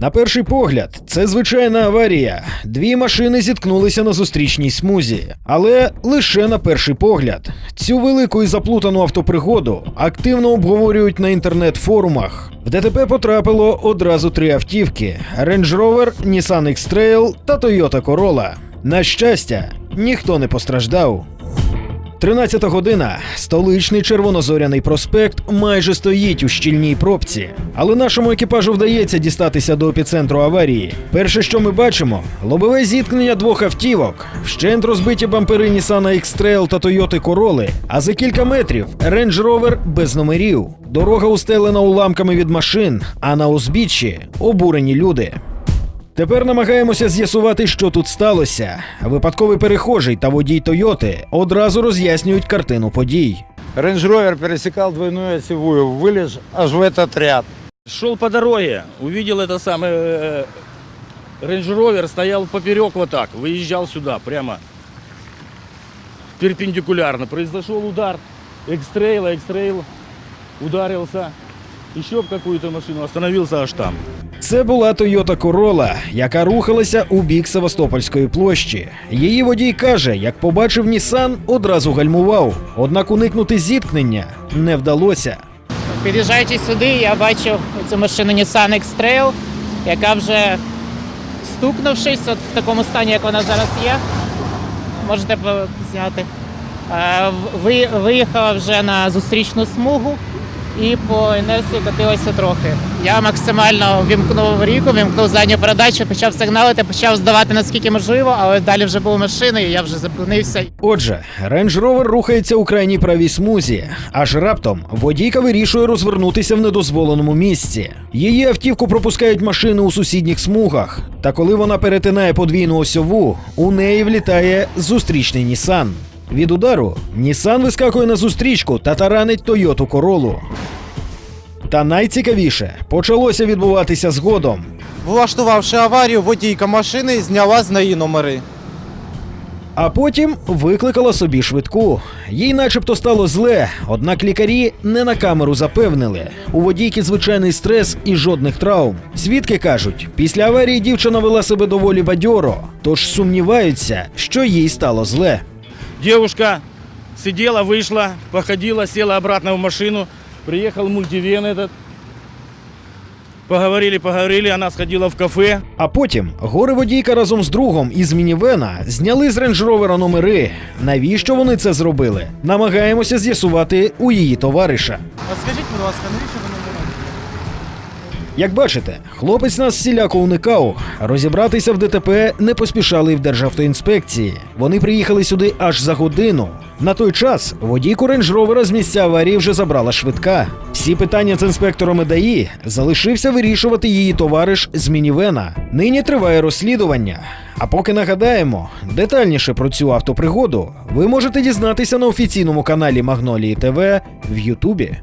На перший погляд, це звичайна аварія. Дві машини зіткнулися на зустрічній смузі. Але лише на перший погляд. Цю велику і заплутану автопригоду активно обговорюють на інтернет-форумах. В ДТП потрапило одразу три автівки: Range Rover, Nissan X-Trail та Toyota Corolla. На щастя, ніхто не постраждав. 13 година. Столичний червонозоряний проспект майже стоїть у щільній пробці. Але нашому екіпажу вдається дістатися до епіцентру аварії. Перше, що ми бачимо, лобове зіткнення двох автівок, вщент розбиті бампери Nissan X-Trail та Toyota Corolla, а за кілька метрів Range Rover без номерів. Дорога устелена уламками від машин, а на узбіччі обурені люди. Тепер намагаємося з'ясувати, що тут сталося. Випадковий перехожий та водій Тойоти одразу роз'яснюють картину подій. Рейндж Ровер пересекал двойную осевую, вылез аж в этот ряд. Шел по дороге, увидел это самое э, Range Rover, стоял поперек вот так, выезжал сюда, прямо перпендикулярно. Произошел удар экстрейла, экстрейл ударился еще в какую-то машину, остановился аж там. Це була Toyota Corolla, яка рухалася у бік Севастопольської площі. Її водій каже, як побачив Нісан, одразу гальмував. Однак уникнути зіткнення не вдалося. Під'їжджаючи сюди, я бачив цю машину Nissan X-Trail, яка вже стукнувшись от в такому стані, як вона зараз є. Можете зняти. е, ви- Виїхала вже на зустрічну смугу і по інерції катилася трохи. Я максимально вімкнув ріку, вімкнув задню передачу, почав сигналити, почав здавати наскільки можливо, але далі вже були машини, і я вже зупинився. Отже, Range Rover рухається у крайній правій смузі, аж раптом водійка вирішує розвернутися в недозволеному місці. Її автівку пропускають машини у сусідніх смугах. Та коли вона перетинає подвійну осьову, у неї влітає зустрічний Нісан. Від удару Нісан вискакує на зустрічку та таранить Тойоту Королу. Та найцікавіше почалося відбуватися згодом. Влаштувавши аварію, водійка машини зняла з неї номери. А потім викликала собі швидку. Їй начебто стало зле, однак лікарі не на камеру запевнили. У водійки звичайний стрес і жодних травм. Свідки кажуть, після аварії дівчина вела себе доволі бадьоро, тож сумніваються, що їй стало зле. Девушка сидела, вышла, походила, села обратно в машину. Приехал мультивен этот. Поговорили, поговорили, она сходила в кафе. А потім горе водійка разом з другом із мінівена зняли з рейндж-ровера номери. Навіщо вони це зробили? Намагаємося з'ясувати у її товариша. А скажіть, будь ласка, навіщо номери? Як бачите, хлопець нас всіляко уникав. Розібратися в ДТП не поспішали й в Державтоінспекції. Вони приїхали сюди аж за годину. На той час водійку рейндж ровера з місця аварії вже забрала швидка. Всі питання з інспекторами ДАІ залишився вирішувати її товариш з мінівена. Нині триває розслідування. А поки нагадаємо, детальніше про цю автопригоду ви можете дізнатися на офіційному каналі Магнолії ТВ в Ютубі.